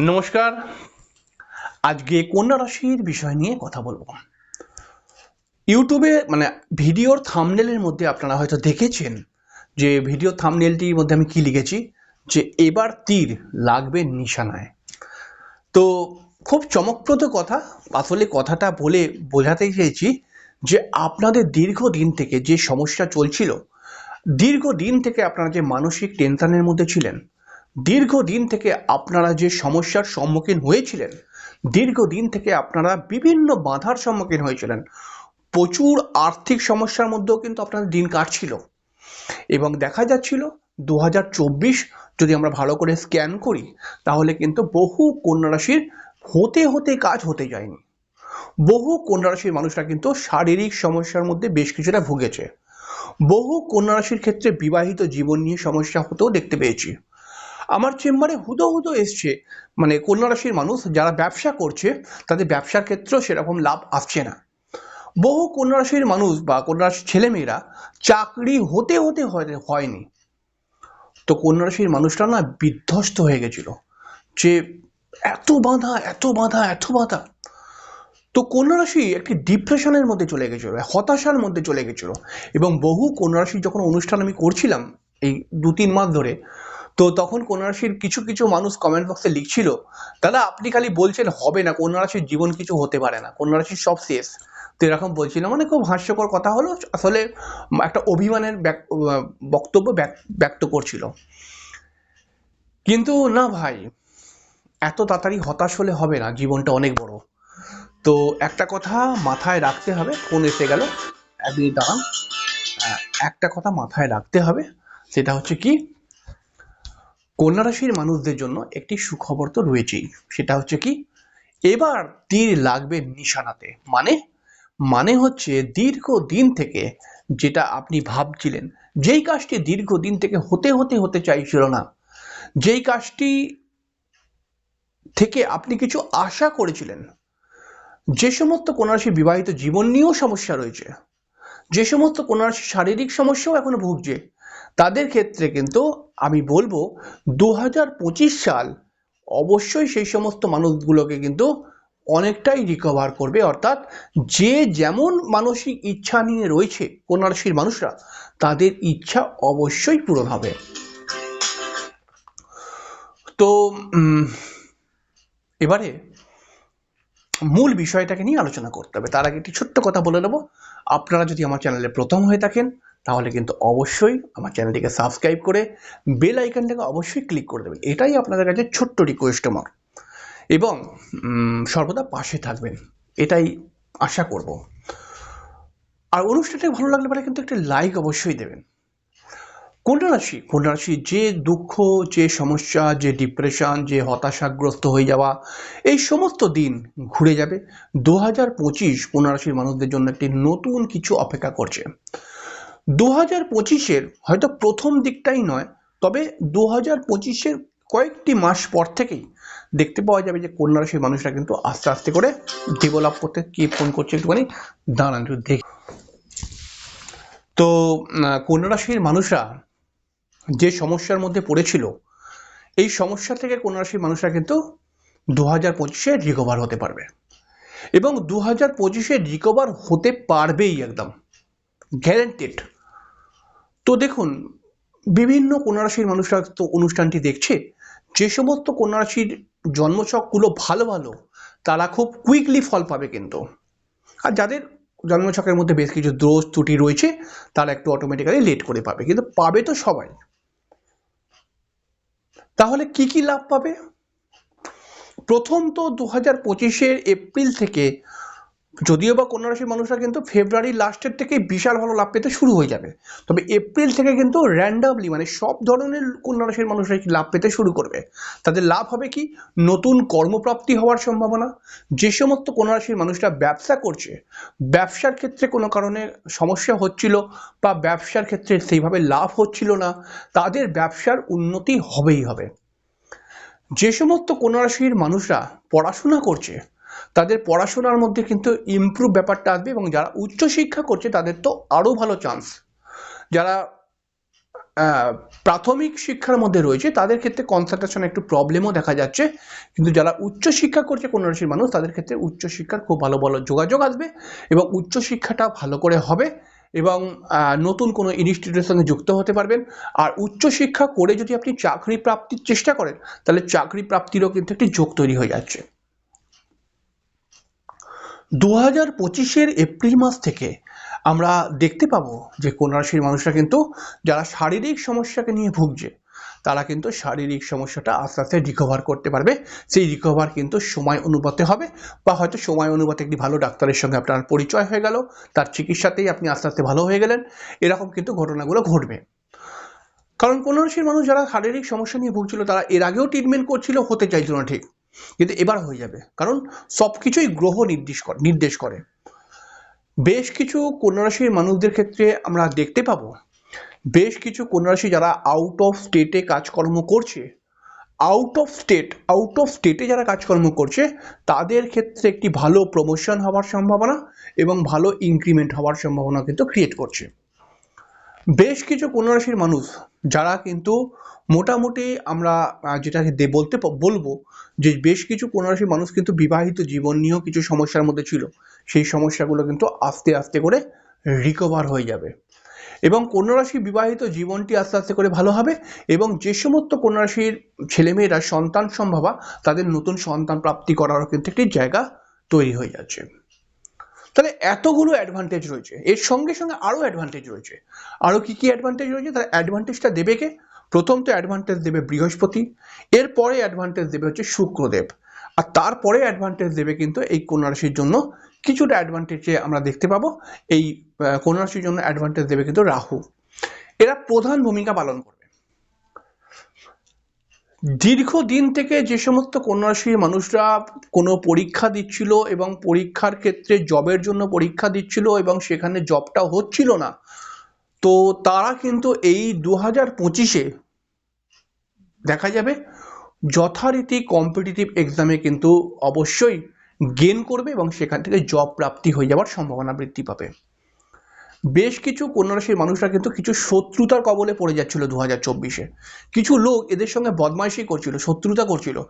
নমস্কার। আজকে কন্যা রাশির বিষয় নিয়ে কথা বলব। ইউটিউবে মানে ভিডিওর থামনেলের মধ্যে আপনারা হয়তো দেখেছেন যে ভিডিও থামনেলটির মধ্যে আমি কি লিখেছি? যে এবার তীর লাগবে নিশানায়। তো খুব চমকপ্রদ কথা, আসলে কথাটা বলে বোঝাতে চেয়েছি যে আপনাদের দীর্ঘদিন থেকে যে সমস্যা চলছিল, দীর্ঘদিন থেকে আপনারা যে মানসিক টেনশনের মধ্যে ছিলেন দীর্ঘদিন থেকে আপনারা যে সমস্যার সম্মুখীন হয়েছিলেন, দীর্ঘদিন থেকে আপনারা বিভিন্ন বাধার সম্মুখীন হয়েছিলেন। প্রচুর আর্থিক সমস্যার মধ্যেও কিন্তু আপনাদের দিন কাটছিল। এবং দেখা যাচ্ছিল দু হাজার চব্বিশ যদি আমরা ভালো করে স্ক্যান করি, তাহলে কিন্তু বহু কন্যারাশির হতে হতে কাজ হতে যায়নি। বহু কন্যারাশির মানুষরা কিন্তু শারীরিক সমস্যার মধ্যে বেশ কিছুটা ভুগেছে। বহু কন্যা রাশির ক্ষেত্রে বিবাহিত জীবন নিয়ে সমস্যা হতেও দেখতে পেয়েছি। আমার চেম্বারে হুদো হুদো এসছে। মানে কন্যা রাশির মানুষ যারা ব্যবসা করছে, তাদের ব্যবসার ক্ষেত্রেও সেরকম লাভ আসছে না। বহু কন্যা রাশির মানুষ বা কন্যা রাশির ছেলেমেয়েরা চাকরি হতে হতে হয়- হয়নি। তো কন্যা রাশির মানুষরা না বিধ্বস্ত হয়ে গেছিল যে এত বাধা এত বাধা এত বাধা। তো কন্যা রাশি একটি ডিপ্রেশনের মধ্যে চলে গেছিল, হতাশার মধ্যে চলে গেছিল। এবং বহু কন্যা রাশির যখন অনুষ্ঠান আমি করছিলাম, এই দু তিন মাস ধরে তো তখন রাশির কিছু কিছু মানুষ কমেন্ট বক্সে লিখছিল, দাদা, আপনি খালি বলছেন হবে না রাশির জীবন কিছু হতে পারে না রাশির সব শেষ। তো এরকম বলছিল মানে খুব হাস্যকর কথা হলো, আসলে একটা অভিমানের বক্তব্য ব্যক- ব্যক্ত করছিল। কিন্তু না ভাই, এত তাড়াতাড়ি হতাশ হলে হবে না, জীবনটা অনেক বড়। তো একটা কথা মাথায় রাখতে হবে, ফোন এসে গেল, এক মিনিট দাঁড়ান। একটা কথা মাথায় রাখতে হবে, সেটা হচ্ছে কি কন্যা রাশির মানুষদের জন্য একটি সুখবর তো রয়েছেই। সেটা হচ্ছে কি? এবার তীর লাগবে নিশানাতে। মানে? মানে হচ্ছে দীর্ঘ দিন থেকে যেটা আপনি ভাবছিলেন, যেই কাজটি দীর্ঘ দিন থেকে হতে হতে হতে চাইছিল না, যেই কাজটি থেকে আপনি কিছু আশা করেছিলেন, যে সমস্ত কন্যারাশি বিবাহিত জীবন নিয়েও সমস্যা রয়েছে, যে সমস্ত কন্যারাশি শারীরিক সমস্যাও এখনও ভুগছে, তাদের ক্ষেত্রে কিন্তু আমি বলব দু হাজার পঁচিশ সাল অবশ্যই সেই সমস্ত মানুষগুলোকে কিন্তু অনেকটাই রিকভার করবে। অর্থাৎ যে যেমন মানসিক ইচ্ছা নিয়ে রয়েছে কন্যারাশির মানুষরা, তাদের ইচ্ছা অবশ্যই পূরণ হবে। তো এবারে মূল বিষয়টাকে নিয়ে আলোচনা করতে হবে। তার আগে একটি ছোট্ট কথা বলে নেব। আপনারা যদি আমার চ্যানেলে প্রথম হয়ে থাকেন তাহলে কিন্তু অবশ্যই আমার চ্যানেলটিকে সাবস্ক্রাইব করে বেল আইকনটাকে অবশ্যই ক্লিক করে দেবেন। এটাই আপনাদের কাছে ছোট্ট রিকোয়েস্ট আমার এবং সর্বদা পাশে থাকবেন। এটাই আশা করব। আর অনুষ্ঠানটা ভালো লাগলে পরে কিন্তু একটা লাইক অবশ্যই দেবেন। কন্যা রাশি কন্যা রাশি, যে দুঃখ, যে সমস্যা, যে ডিপ্রেশন যে হতাশাগ্রস্ত হয়ে যাওয়া, এই সমস্ত দিন ঘুরে যাবে। দু হাজার পঁচিশ কন্যা রাশির মানুষদের জন্য একটি নতুন কিছু অপেক্ষা করছে। দু হাজার পঁচিশের হয়তো প্রথম দিকটাই নয়, তবে দু হাজার পঁচিশের কয়েকটি মাস পর থেকেই দেখতে পাওয়া যাবে যে কন্যা রাশির মানুষরা কিন্তু আস্তে আস্তে করে ডেভেলপ করতে কি ফোন করছে একটুখানি দাঁড়ান, একটু দেখি। তো কন্যা রাশির মানুষরা যে সমস্যার মধ্যে পড়েছিল, এই সমস্যা থেকে কন্যা রাশির মানুষরা কিন্তু দু হাজার পঁচিশে রিকভার হতে পারবে। এবং দু হাজার পঁচিশে রিকভার হতে পারবেই একদম। গ্যারেন্টেড তো দেখুন, বিভিন্ন কন্যা রাশির মানুষরা তো অনুষ্ঠানটি দেখছে। যে সমস্ত কন্যা রাশির জন্মছকগুলো ভালো ভালো, তারা খুব কুইকলি ফল পাবে কিন্তু। আর যাদের জন্মছকের মধ্যে বেশ কিছু দোষ ত্রুটি রয়েছে, তারা একটু অটোমেটিক্যালি লেট করে পাবে। কিন্তু পাবে তো সবাই। তাহলে কি কি লাভ পাবে? প্রথম তো দু হাজার পঁচিশের এপ্রিল থেকে যদিও বা কন্যা রাশির মানুষরা কিন্তু ফেব্রুয়ারির লাস্টের থেকে বিশাল ভালো লাভ পেতে শুরু হয়ে যাবে। তবে এপ্রিল থেকে কিন্তু র্যান্ডামলি মানে সব ধরনের কন্যা রাশির মানুষরা কি লাভ পেতে শুরু করবে? তাদের লাভ হবে কি? নতুন কর্মপ্রাপ্তি হওয়ার সম্ভাবনা। যে সমস্ত কন্যা রাশির মানুষরা ব্যবসা করছে, ব্যবসার ক্ষেত্রে কোনো কারণে সমস্যা হচ্ছিল বা ব্যবসার ক্ষেত্রে সেইভাবে লাভ হচ্ছিল না, তাদের ব্যবসার উন্নতি হবেই হবে। যে সমস্ত কন্যা রাশির মানুষরা পড়াশোনা করছে তাদের পড়াশোনার মধ্যে কিন্তু ইমপ্রুভ ব্যাপারটা আসবে এবং যারা উচ্চশিক্ষা করছে, তাদের তো আরও ভালো চান্স যারা প্রাথমিক শিক্ষার মধ্যে রয়েছে, তাদের ক্ষেত্রে কনসেন্ট্রেশন একটু প্রবলেমও দেখা যাচ্ছে। কিন্তু যারা উচ্চশিক্ষা করছে, কোনো রাশির মানুষ, তাদের ক্ষেত্রে উচ্চশিক্ষার খুব ভালো ভালো যোগাযোগ আসবে এবং উচ্চশিক্ষাটা ভালো করে হবে এবং নতুন কোনো ইনস্টিটিউটের সঙ্গে যুক্ত হতে পারবেন। আর উচ্চশিক্ষা করে যদি আপনি চাকরি প্রাপ্তির চেষ্টা করেন, তাহলে চাকরি প্রাপ্তিরও কিন্তু একটি যোগ তৈরি হয়ে যাচ্ছে। দু হাজার পঁচিশের এপ্রিল মাস থেকে আমরা দেখতে পাবো যে কন্যা রাশির মানুষরা কিন্তু, যারা শারীরিক সমস্যাকে নিয়ে ভুগছে, তারা কিন্তু শারীরিক সমস্যাটা আস্তে আস্তে রিকভার করতে পারবে। সেই রিকভার কিন্তু সময় অনুপাতে হবে, বা হয়তো সময় অনুপাতে একটি ভালো ডাক্তারের সঙ্গে আপনার পরিচয় হয়ে গেল, তার চিকিৎসাতেই আপনি আস্তে আস্তে ভালো হয়ে গেলেন। এরকম কিন্তু ঘটনাগুলো ঘটবে। কারণ কোনো রাশির মানুষ যারা শারীরিক সমস্যা নিয়ে ভুগছিল, তারা এর আগেও ট্রিটমেন্ট করছিল, হতে চাইছিল না ঠিক। কিন্তু এবার হয়ে যাবে। কারণ সব কিছুই গ্রহ নির্দেশ করে নির্দেশ করে। বেশ কিছু কন্যা রাশির মানুষদের ক্ষেত্রে আমরা দেখতে পাবো, বেশ কিছু কন্যা রাশি যারা আউট অফ স্টেটে কাজকর্ম করছে out of state out of স্টেটে যারা কাজকর্ম করছে, তাদের ক্ষেত্রে একটি ভালো প্রমোশন হওয়ার সম্ভাবনা এবং ভালো ইনক্রিমেন্ট হওয়ার সম্ভাবনা কিন্তু ক্রিয়েট করছে। বেশ কিছু কন্যা রাশির মানুষ যারা কিন্তু মোটামুটি আমরা যেটাকে দে, বলতে বলব যে বেশ কিছু কন্যা মানুষ কিন্তু বিবাহিত জীবন নিয়েও কিছু সমস্যার মধ্যে ছিল। সেই সমস্যাগুলো কিন্তু আস্তে আস্তে করে রিকভার হয়ে যাবে। এবং কন্যা রাশি বিবাহিত জীবনটি আস্তে আস্তে করে ভালো হবে এবং যে সমস্ত কন্যা রাশির ছেলেমেয়েরা সন্তান সম্ভাবা তাদের নতুন সন্তান প্রাপ্তি করারও কিন্তু একটি জায়গা তৈরি হয়ে যাচ্ছে। তাহলে এতগুলো অ্যাডভান্টেজ রয়েছে। এর সঙ্গে সঙ্গে আরও অ্যাডভান্টেজ রয়েছে। আরও কি কি অ্যাডভান্টেজ রয়েছে? তার অ্যাডভান্টেজটা দেবে কে? প্রথম তো অ্যাডভান্টেজ দেবে বৃহস্পতি এরপরে অ্যাডভান্টেজ দেবে হচ্ছে শুক্রদেব। আর তারপরে অ্যাডভান্টেজ দেবে কিন্তু এই কন্যা রাশির জন্য কিছুটা অ্যাডভান্টেজে আমরা দেখতে পাবো। এই আহ, কন্যা রাশির জন্য অ্যাডভান্টেজ দেবে কিন্তু রাহু। এরা প্রধান ভূমিকা পালন করবে দীর্ঘদিন থেকে যে সমস্ত কন্যা রাশির মানুষরা কোনো পরীক্ষা দিচ্ছিল এবং পরীক্ষার ক্ষেত্রে জবের জন্য পরীক্ষা দিচ্ছিল এবং সেখানে জবটা হচ্ছিল না, তো তারা কিন্তু এই দু হাজার পঁচিশে দেখা যাবে যথারীতি কম্পিটিটিভ এক্সামে কিন্তু অবশ্যই গেন করবে এবং সেখান থেকে জব প্রাপ্তি হয়ে যাওয়ার সম্ভাবনা বৃদ্ধি পাবে। বেশ কিছু কন্যা রাশির মানুষরা কিন্তু কিছু শত্রুতার কবলে পড়ে যাচ্ছিল দু হাজার চব্বিশে। কিছু লোক এদের সঙ্গে বদমাইশি করছিল, শত্রুতা করছিল।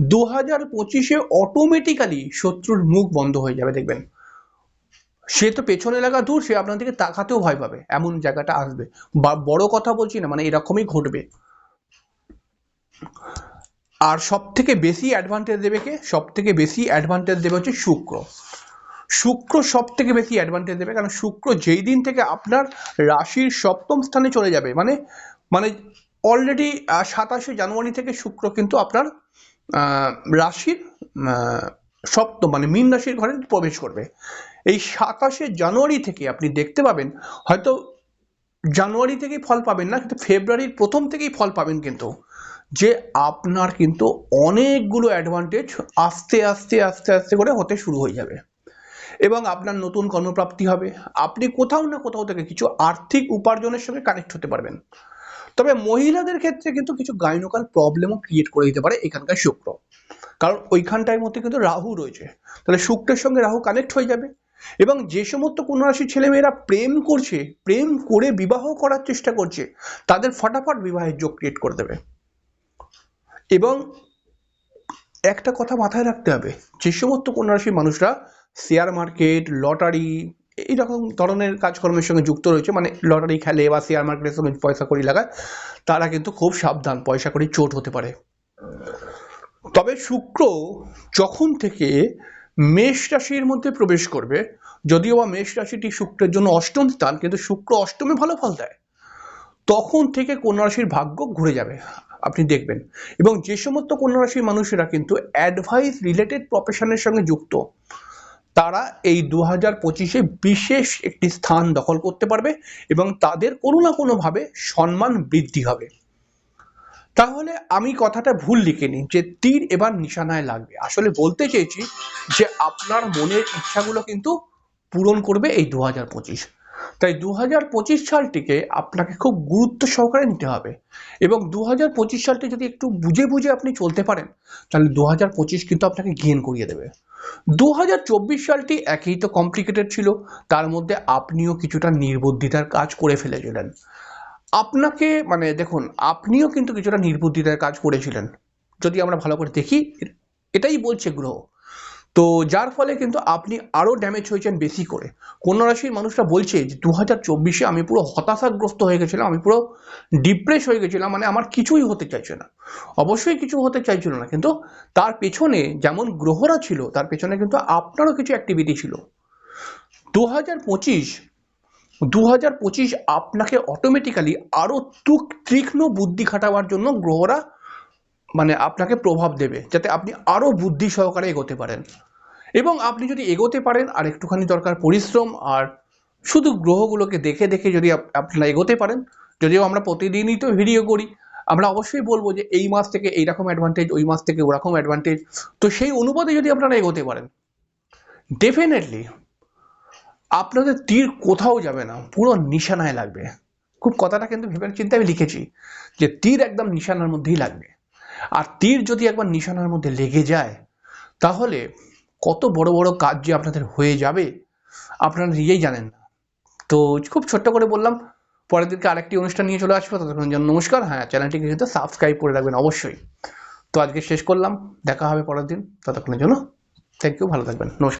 দু হাজার পঁচিশে অটোমেটিক্যালি শত্রুর মুখ বন্ধ হয়ে যাবে, দেখবেন। সে তো পেছনে লাগা দূর, সে আপনার দিকে তাকাতেও ভয় পাবে। এমন জায়গাটা আসবে। বা বড় কথা বলছি না মানে এরকমই ঘটবে। আর সব থেকে বেশি অ্যাডভান্টেজ দেবে কে? সব থেকে বেশি অ্যাডভান্টেজ দেবে হচ্ছে শুক্র। শুক্র সব থেকে বেশি অ্যাডভান্টেজ দেবে। কারণ শুক্র যেই দিন থেকে আপনার রাশির সপ্তম স্থানে চলে যাবে মানে মানে অলরেডি সাতাশে জানুয়ারি থেকে শুক্র কিন্তু আপনার রাশির সপ্তম মানে মীন রাশির ঘরে প্রবেশ করবে। এই সাতাশে জানুয়ারি থেকে আপনি দেখতে পাবেন, হয়তো জানুয়ারি থেকেই ফল পাবেন না, কিন্তু ফেব্রুয়ারির প্রথম থেকেই ফল পাবেন কিন্তু, যে আপনার কিন্তু অনেকগুলো অ্যাডভান্টেজ আস্তে আস্তে আস্তে আস্তে করে হতে শুরু হয়ে যাবে। এবং আপনার নতুন কর্মপ্রাপ্তি হবে। আপনি কোথাও না কোথাও থেকে কিছু আর্থিক উপার্জনের সঙ্গে কানেক্ট হতে পারবেন। তবে মহিলাদের ক্ষেত্রে কিন্তু কিছু গাইনোকাল প্রবলেমও ক্রিয়েট করে দিতে পারে এখানকার শুক্র। কারণ ওইখানটার মধ্যে কিন্তু রাহু রয়েছে। তাহলে শুক্রের সঙ্গে রাহু কানেক্ট হয়ে যাবে এবং যে সমস্ত কন্যা রাশির ছেলেমেয়েরা প্রেম করছে, প্রেম করে বিবাহ করার চেষ্টা করছে, তাদের ফটাফট বিবাহের যোগ ক্রিয়েট করে দেবে। এবং একটা কথা মাথায় রাখতে হবে, যে সমস্ত কন্যা রাশির মানুষরা শেয়ার মার্কেট, লটারি, এইরকম ধরনের কাজকর্মের সঙ্গে যুক্ত রয়েছে। মানে লটারি খেলে বা শেয়ার মার্কেটের সঙ্গে পয়সা করি লাগায়, তারা কিন্তু খুব সাবধান পয়সা করি চোট হতে পারে। তবে শুক্র যখন থেকে মেষ রাশির মধ্যে প্রবেশ করবে, যদিও বা মেষ রাশিটি শুক্রের জন্য অষ্টম স্থান, কিন্তু শুক্র অষ্টমে ভালো ফল দেয়। তখন থেকে কন্যা রাশির ভাগ্য ঘুরে যাবে, আপনি দেখবেন। এবং যে সমস্ত কন্যা রাশির মানুষেরা কিন্তু অ্যাডভাইস রিলেটেড প্রফেশনের সঙ্গে যুক্ত। তারা এই দু হাজার পঁচিশে বিশেষ একটি স্থান দখল করতে পারবে এবং তাদের কোনো না কোনোভাবে সম্মান বৃদ্ধি হবে। তাহলে আমি কথাটা ভুল লিখিনি যে তীর এবার নিশানায় লাগবে। আসলে বলতে চেয়েছি যে আপনার মনের ইচ্ছাগুলো কিন্তু পূরণ করবে এই দু হাজার পঁচিশ। তাই দু হাজার পঁচিশ সালটিকে আপনাকে খুব গুরুত্ব সহকারে নিতে হবে এবং দু হাজার পঁচিশ সালটি যদি একটু বুঝে বুঝে আপনি চলতে পারেন, তাহলে দু হাজার পঁচিশ কিন্তু আপনাকে গেন করিয়ে দেবে। দু হাজার চব্বিশ সালটি একই তো কমপ্লিকেটেড ছিল। তার মধ্যে আপনিও কিছুটা নির্বুদ্ধিতার কাজ করে ফেলেছিলেন। আপনাকে মানে দেখুন, আপনিও কিন্তু কিছুটা নির্বুদ্ধিতার কাজ করেছিলেন। যদি আমরা ভালো করে দেখি, এটাই বলছে গ্রহ। তো যার ফলে কিন্তু আপনি আরও ড্যামেজ হয়েছেন বেশি করে। কন্যা রাশির মানুষরা বলছে যে দু হাজার চব্বিশে আমি পুরো হতাশাগ্রস্ত হয়ে গেছিলাম, আমি পুরো ডিপ্রেস হয়ে গেছিলাম মানে আমার কিছুই হতে চাইছে না। অবশ্যই কিছু হতে চাইছিল না, কিন্তু তার পেছনে যেমন গ্রহরা ছিল, তার পেছনে কিন্তু আপনারও কিছু অ্যাক্টিভিটি ছিল। দু হাজার পঁচিশ দু হাজার পঁচিশ আপনাকে অটোমেটিক্যালি আরও তুক, তীক্ষ্ণ বুদ্ধি খাটাবার জন্য গ্রহরা মানে আপনাকে প্রভাব দেবে, যাতে আপনি আরও বুদ্ধি সহকারে এগোতে পারেন। এবং আপনি যদি এগোতে পারেন আর একটুখানি দরকার পরিশ্রম, আর শুধু গ্রহগুলোকে দেখে দেখে যদি আপ- আপনারা এগোতে পারেন, যদিও আমরা প্রতিদিনই তো ভিডিও করি, আমরা অবশ্যই বলব যে এই মাস থেকে এইরকম অ্যাডভান্টেজ ওই মাস থেকে ওরকম অ্যাডভান্টেজ তো সেই অনুপাতে যদি আপনারা এগোতে পারেন ডেফিনেটলি আপনাদের তীর কোথাও যাবে না, পুরো নিশানায় লাগবে। খুব কথাটা কিন্তু ভেবে চিন্তে আমি লিখেছি যে তীর একদম নিশানার মধ্যেই লাগবে। আর তীর যদি একবার নিশানার মধ্যে লেগে যায়, তাহলে কত বড় বড় কাজ যে আপনাদের হয়ে যাবে, আপনারা নিজেই জানেন না। তো খুব ছোট্ট করে বললাম, পরের দিনকে আরেকটি অনুষ্ঠান নিয়ে চলে আসব ততক্ষণ জন্য নমস্কার। হ্যাঁ চ্যানেলটিকে কিন্তু সাবস্ক্রাইব করে রাখবেন অবশ্যই। তো আজকে শেষ করলাম, দেখা হবে পরের দিন, ততক্ষণের জন্য থ্যাংক ইউ ভালো থাকবেন, নমস্কার।